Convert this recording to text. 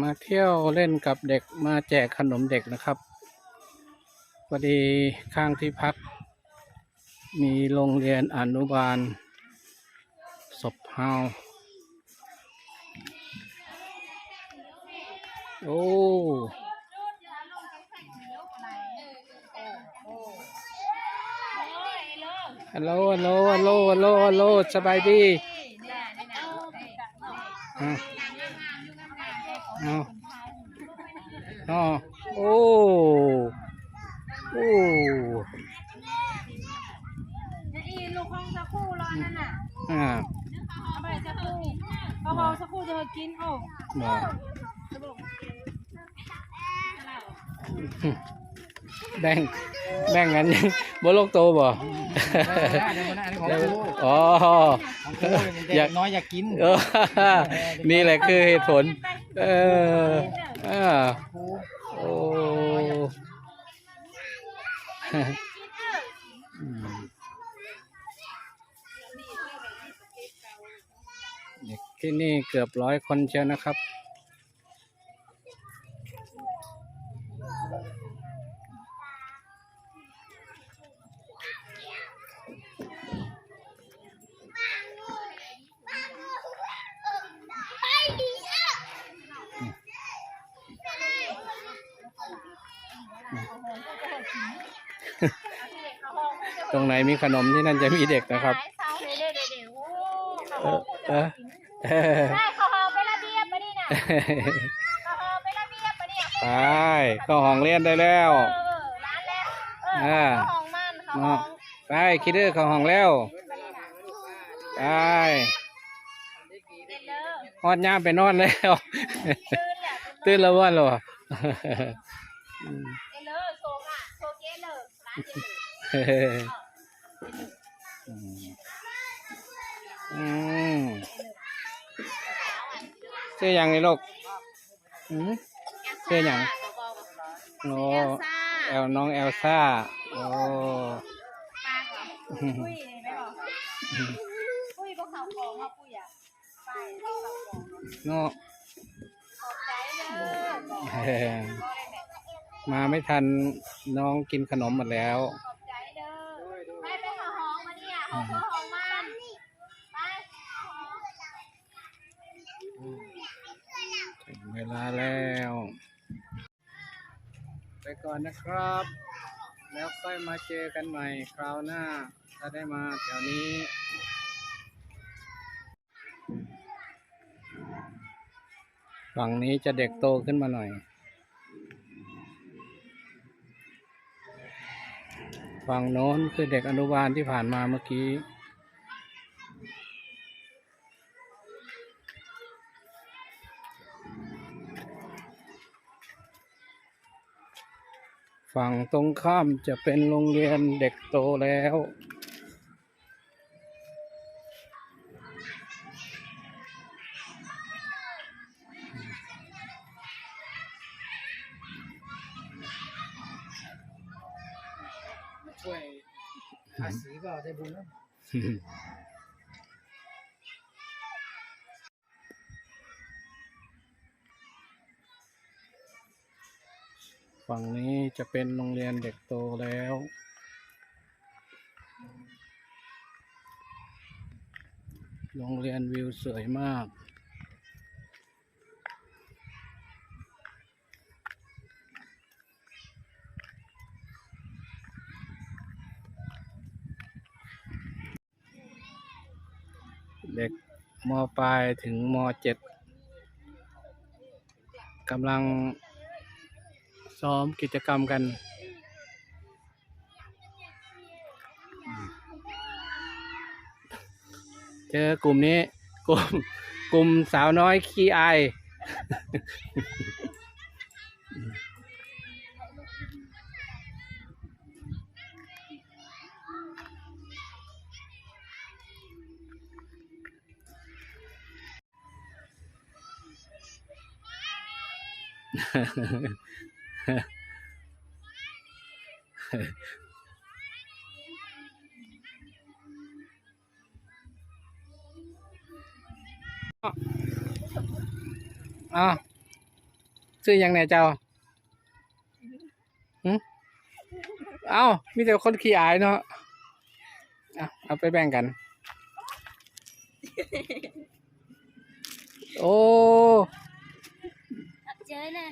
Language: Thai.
มาเที่ยวเล่นกับเด็กมาแจกขนมเด็กนะครับพอดีข้างที่พัก มีโรงเรียนอนุบาลศพเฮาโอ้ฮัลโหลฮัลโหลฮัลโหลฮัลโหลฮัลโหลสบายดีอะ เอาเอาโอ้โอ้อีลูกของสักครู่รอนั่นน่ะอ่าเอาไปสักครู่เอาพอสักครู่จะกินโอ้บ่แบ่งแบ่งกันยังบ่โลกโตบ่เดี๋ยวมันอันนี้ของกูอ๋อของกูเด็กน้อยอยากกินเออนี่แหละคือเหตุผล เอออ่าโอ้อืมเด็กที่นี่เกือบร้อยคนเชียวนะครับ ตรงไหนมีขนมที่นั่นจะมีเด็กนะครับเสาเด็ดเด็ดเด็ดโอ้เออเออเออได้เขาหอไประเบียบมาดิน่ะเขาหอไประเบียบมาดิไปเข้าห้องเรียนได้แล้วเออร้านแล้วเออเขาห้องมันเขาห้องไปคิดเด้อเข้าห้องแล้วไปเด็ดเด้อฮอดยามไปนอนแล้ว ตื่นแหละตื่นแล้วว่าหรอเด็ดเด้อโซกอะโซเกเลิกร้านเด็ดเด้อ อืมเสื้อหยังนี่ลูกอืมเสื้อหยังโอ้เอลซ่าแอลน้องแอลซ่าโอ้ปากเหรอปุ้ยไม่บอกปุ้ยพวกเขาของว่าปุ้ยอะไปพวกเขาของเนาะขอบใจเด้อบอกเออมาไม่ทันน้องกินขนมหมดแล้ว ขอบใจเด้อไปไปหาห้องมา เองเพื่อห้องมันไปถึงเวลาแล้ว ไปก่อนนะครับ แล้วค่อยมาเจอกันใหม่คราวหน้า ถ้าได้มาแถวนี้ฝั่งนี้จะเด็กโตขึ้นมาหน่อย ฝั่งโน้นคือเด็กอนุบาลที่ผ่านมาเมื่อกี้ ฝั่งตรงข้ามจะเป็นโรงเรียนเด็กโตแล้ว ช่วยภาษีก็ได้บุญแล้วฝั่งนี้จะเป็นโรงเรียนเด็กโตแล้ว โรงเรียนวิวสวยมาก เด็กมปลายถึงมเจ็ดกำลังซ้อมกิจกรรมกัน เจอกลุ่มนี้ กลุ่มกลุ่มสาวน้อยขี้อาย อ้าวซื้อหยังแหน่เจ้าหึเอ้า มีแต่คนขี้อายเนาะเอาเอาไปแบ่งกัน โอ้เจอน่ะ